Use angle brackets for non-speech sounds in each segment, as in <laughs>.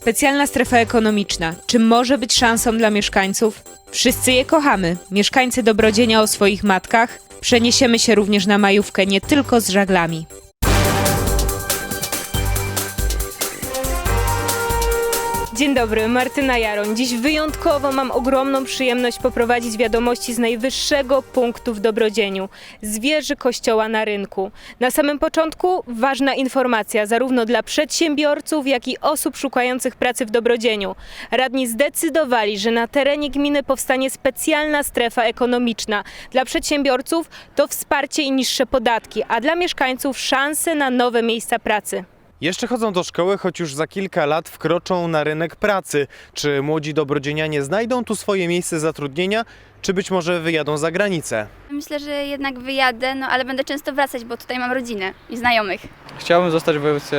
Specjalna strefa ekonomiczna. Czy może być szansą dla mieszkańców? Wszyscy je kochamy. Mieszkańcy Dobrodzienia o swoich matkach. Przeniesiemy się również na majówkę nie tylko z żaglami. Dzień dobry, Martyna Jaroń. Dziś wyjątkowo mam ogromną przyjemność poprowadzić wiadomości z najwyższego punktu w Dobrodzieniu z wieży kościoła na rynku. Na samym początku ważna informacja zarówno dla przedsiębiorców, jak i osób szukających pracy w Dobrodzieniu. Radni zdecydowali, że na terenie gminy powstanie specjalna strefa ekonomiczna. Dla przedsiębiorców to wsparcie i niższe podatki, a dla mieszkańców szanse na nowe miejsca pracy. Jeszcze chodzą do szkoły, choć już za kilka lat wkroczą na rynek pracy. Czy młodzi dobrodzienianie znajdą tu swoje miejsce zatrudnienia, czy być może wyjadą za granicę? Myślę, że jednak wyjadę, no ale będę często wracać, bo tutaj mam rodzinę i znajomych. Chciałbym zostać w województwie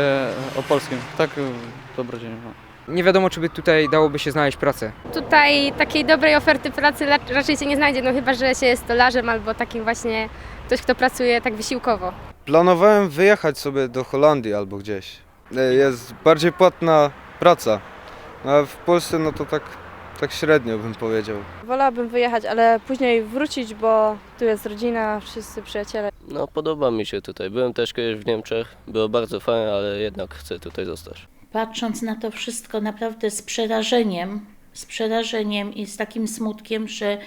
opolskim, tak w Dobrodzieniu. No. Nie wiadomo, czy by tutaj dałoby się znaleźć pracę. Tutaj takiej dobrej oferty pracy raczej się nie znajdzie, no chyba, że się jest stolarzem albo takim właśnie ktoś, kto pracuje tak wysiłkowo. Planowałem wyjechać sobie do Holandii albo gdzieś. E, Jest bardziej płatna praca. No, a w Polsce no to tak, tak średnio bym powiedział. Wolałabym wyjechać, ale później wrócić, bo tu jest rodzina, wszyscy przyjaciele. No podoba mi się tutaj. Byłem też kiedyś w Niemczech. Było bardzo fajnie, ale jednak chcę tutaj zostać. patrząc na to wszystko naprawdę z przerażeniem, z przerażeniem i z takim smutkiem, że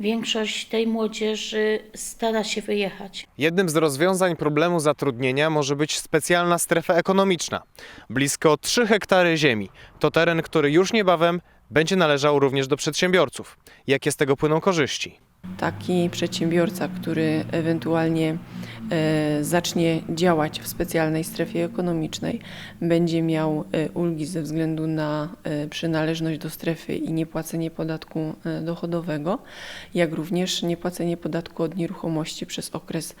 większość tej młodzieży stara się wyjechać. Jednym z rozwiązań problemu zatrudnienia może być specjalna strefa ekonomiczna. Blisko 3 hektary ziemi to teren, który już niebawem będzie należał również do przedsiębiorców. Jakie z tego płyną korzyści? Taki przedsiębiorca, który ewentualnie e, zacznie działać w specjalnej strefie ekonomicznej, będzie miał e, ulgi ze względu na e, przynależność do strefy i niepłacenie podatku dochodowego, jak również niepłacenie podatku od nieruchomości przez okres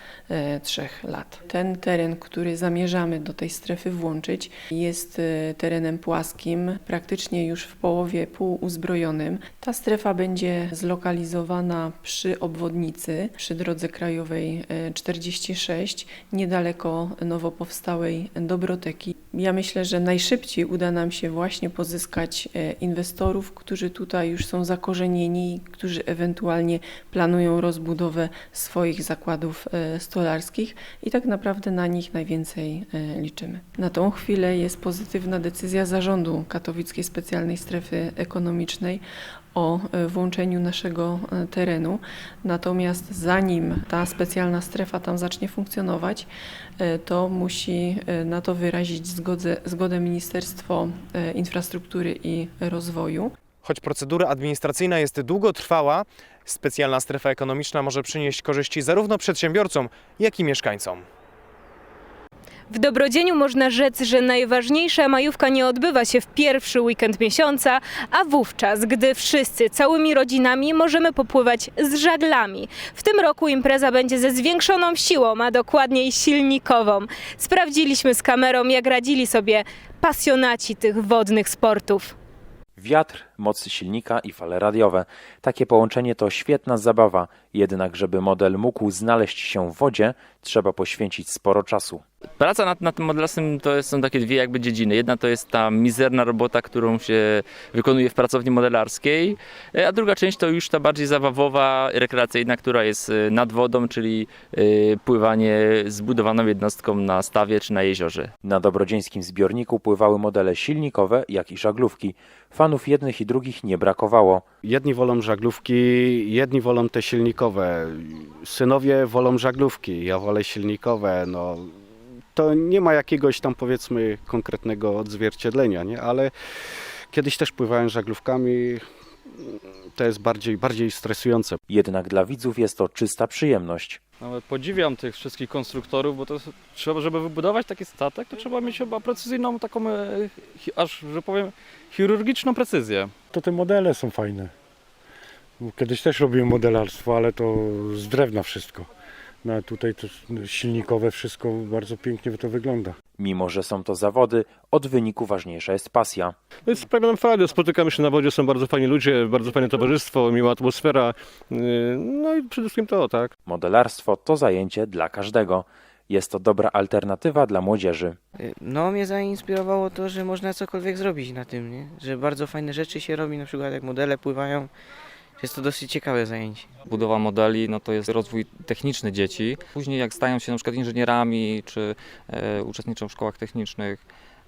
trzech lat. Ten teren, który zamierzamy do tej strefy włączyć, jest terenem płaskim, praktycznie już w połowie półuzbrojonym. Ta strefa będzie zlokalizowana przy obwodnicy, przy drodze krajowej e, 46, niedaleko nowo powstałej Dobroteki. Ja myślę, że najszybciej uda nam się właśnie pozyskać e, inwestorów, którzy tutaj już są zakorzenieni, którzy ewentualnie planują rozbudowę swoich zakładów e, stolarskich i tak naprawdę na nich najwięcej e, liczymy. Na tą chwilę jest pozytywna decyzja zarządu Katowickiej Specjalnej Strefy Ekonomicznej o e, włączeniu naszego e, terenu. Natomiast zanim ta specjalna strefa tam zacznie funkcjonować, e, to musi na to wyrazić zgodę, zgodę Ministerstwo Infrastruktury i Rozwoju. Choć procedura administracyjna jest długotrwała, specjalna strefa ekonomiczna może przynieść korzyści zarówno przedsiębiorcom, jak i mieszkańcom. W Dobrodzieniu można rzec, że najważniejsza majówka nie odbywa się w pierwszy weekend miesiąca, a wówczas, gdy wszyscy całymi rodzinami możemy popływać z żaglami. W tym roku impreza będzie ze zwiększoną siłą, a dokładniej silnikową. Sprawdziliśmy z kamerą, jak radzili sobie pasjonaci tych wodnych sportów. Wiatr, mocy silnika i fale radiowe. Takie połączenie to świetna zabawa, jednak żeby model mógł znaleźć się w wodzie, trzeba poświęcić sporo czasu. Praca nad, nad tym modelarstwem to jest- są takie dwie jakby dziedziny. Jedna to jest ta mizerna robota, którą się wykonuje w pracowni modelarskiej, e, a druga część to już ta bardziej zabawowa, rekreacyjna, która jest e, nad wodą, czyli e, pływanie zbudowaną jednostką na stawie czy na jeziorze. Na dobrodzieńskim zbiorniku pływały modele silnikowe, jak i żaglówki. Fanów jednych i drugich nie brakowało. Jedni wolą żaglówki, jedni wolą te silnikowe. Synowie wolą żaglówki, ja wolę silnikowe. No, to nie ma jakiegoś tam powiedzmy konkretnego odzwierciedlenia, nie? ale kiedyś też pływałem żaglówkami. To jest bardziej, bardziej stresujące. Jednak dla widzów jest to czysta przyjemność. Nawet podziwiam tych wszystkich konstruktorów, bo to trzeba, żeby wybudować taki statek, to trzeba mieć chyba precyzyjną taką, e, aż, że powiem, chirurgiczną precyzję. To te modele są fajne. Kiedyś też robiłem modelarstwo, ale to z drewna wszystko. No a tutaj to silnikowe wszystko bardzo pięknie to wygląda. Mimo, że są to zawody, od wyniku ważniejsza jest pasja. To jest sprawia nam frajdę. Spotykamy się na wodzie, są bardzo fajni ludzie, bardzo fajne towarzystwo, miła atmosfera. Yy, No i przede wszystkim to, tak. Modelarstwo to zajęcie dla każdego. Jest to dobra alternatywa dla młodzieży. No, mnie zainspirowało to, że można cokolwiek zrobić na tym, nie? Że bardzo fajne rzeczy się robi, na przykład jak modele pływają. Jest to dosyć ciekawe zajęcie. Budowa modeli no to jest rozwój techniczny dzieci. Później jak stają się na przykład inżynierami czy e, uczestniczą w szkołach technicznych,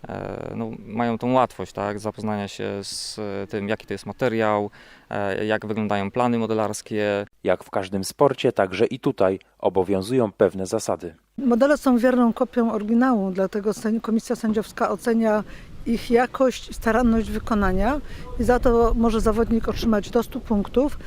e, no, mają tą łatwość tak, zapoznania się z e, tym, jaki to jest materiał, e, jak wyglądają plany modelarskie. Jak w każdym sporcie, także i tutaj obowiązują pewne zasady. Modele są wierną kopią oryginału, dlatego komisja sędziowska ocenia ich jakość i staranność wykonania i za to może zawodnik otrzymać do 100 punktów.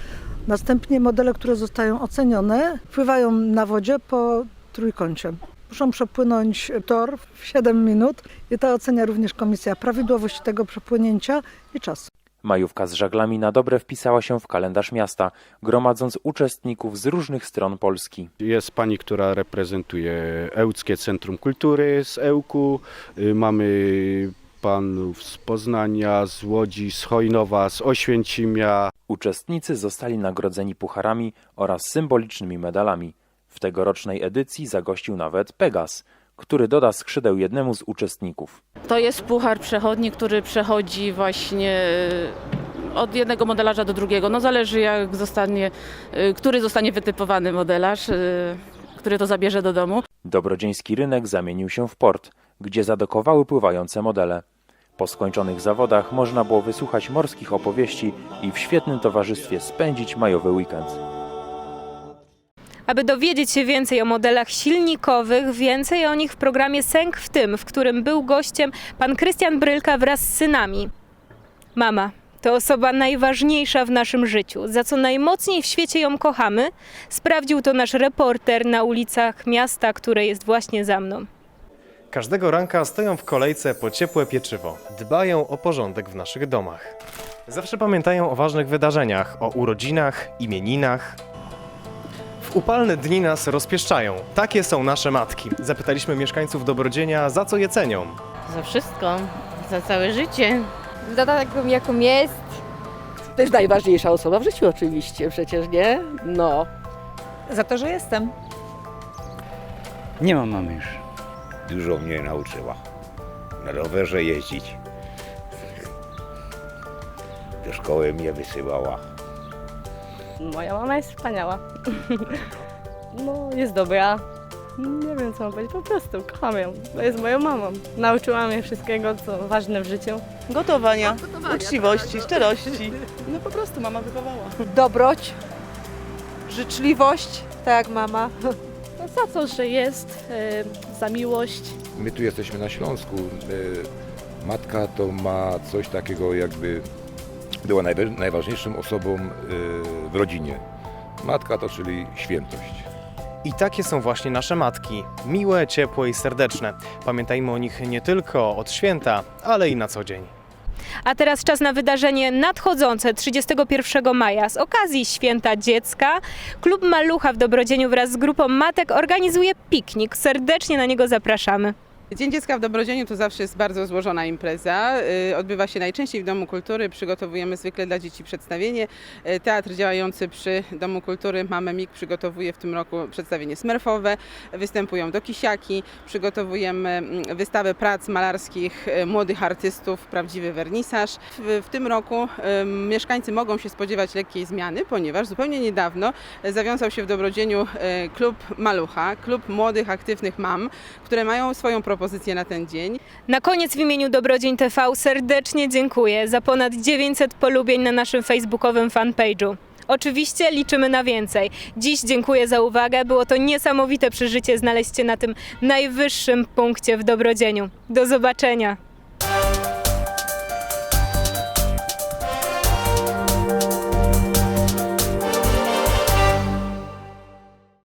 Następnie modele, które zostają ocenione, pływają na wodzie po trójkącie. Muszą przepłynąć tor w 7 minut i ta ocenia również komisja prawidłowość tego przepłynięcia i czas. Majówka z żaglami na dobre wpisała się w kalendarz miasta, gromadząc uczestników z różnych stron Polski. Jest pani, która reprezentuje Ełckie Centrum Kultury z Ełku. Y, Mamy panów z Poznania, z Łodzi, z Chojnowa, z Oświęcimia. Uczestnicy zostali nagrodzeni pucharami oraz symbolicznymi medalami. W tegorocznej edycji zagościł nawet Pegas, który doda skrzydeł jednemu z uczestników. To jest puchar przechodni, który przechodzi właśnie e, od jednego modelarza do drugiego. No zależy jak zostanie, e, który zostanie wytypowany modelarz, e, który to zabierze do domu. Dobrodzieński rynek zamienił się w port, gdzie zadokowały pływające modele. Po skończonych zawodach można było wysłuchać morskich opowieści i w świetnym towarzystwie spędzić majowy weekend. Aby dowiedzieć się więcej o modelach silnikowych, więcej o nich w programie Sęk w tym, w którym był gościem pan Krystian Brylka wraz z synami. Mama to osoba najważniejsza w naszym życiu, za co najmocniej w świecie ją kochamy. Sprawdził to nasz reporter na ulicach miasta, które jest właśnie za mną. Każdego ranka stoją w kolejce po ciepłe pieczywo. Dbają o porządek w naszych domach. Zawsze pamiętają o ważnych wydarzeniach, o urodzinach, imieninach. W upalne dni nas rozpieszczają. Takie są nasze matki. Zapytaliśmy mieszkańców Dobrodzienia, za co je cenią. Za wszystko, za całe życie. Za taką, jaką jest. To jest najważniejsza osoba w życiu oczywiście, przecież nie? No. Za to, że jestem. Nie mam mamy już. Dużo mnie nauczyła. Na rowerze jeździć. Do szkoły mnie wysyłała. Moja mama jest wspaniała. <laughs> No, jest dobra. Nie wiem, co mam powiedzieć. Po prostu kocham ją. To jest moją mamą. Nauczyła mnie wszystkiego, co ważne w życiu. Gotowania, uczciwości, szczerości. No po prostu mama wychowała. Dobroć, życzliwość, tak jak mama. <laughs> Za to, że jest, za miłość. My tu jesteśmy na Śląsku. E, Matka to ma coś takiego jakby była najwa- najważniejszą osobą e, w rodzinie. Matka to czyli świętość. I takie są właśnie nasze matki. Miłe, ciepłe i serdeczne. Pamiętajmy o nich nie tylko od święta, ale i na co dzień. A teraz czas na wydarzenie nadchodzące 31 maja. Z okazji Święta Dziecka Klub Malucha w Dobrodzieniu wraz z grupą matek organizuje piknik. Serdecznie na niego zapraszamy. Dzień Dziecka w Dobrodzieniu to zawsze jest bardzo złożona impreza. Y, Odbywa się najczęściej w Domu Kultury. Przygotowujemy zwykle dla dzieci przedstawienie. Y, Teatr działający przy Domu Kultury Mamy Mik przygotowuje w tym roku przedstawienie smerfowe. Występują do kisiaki. Przygotowujemy mm, wystawę prac malarskich y, młodych artystów, prawdziwy wernisaż. W, w tym roku mieszkańcy mogą się spodziewać lekkiej zmiany, ponieważ zupełnie niedawno zawiązał się w Dobrodzieniu klub Malucha, klub młodych, aktywnych mam, które mają swoją propozycję na ten dzień. Na koniec w imieniu Dobrodzień TV serdecznie dziękuję za ponad 900 polubień na naszym facebookowym fanpage'u. Oczywiście liczymy na więcej. Dziś dziękuję za uwagę. Było to niesamowite przeżycie znaleźć się na tym najwyższym punkcie w Dobrodzieniu. Do zobaczenia.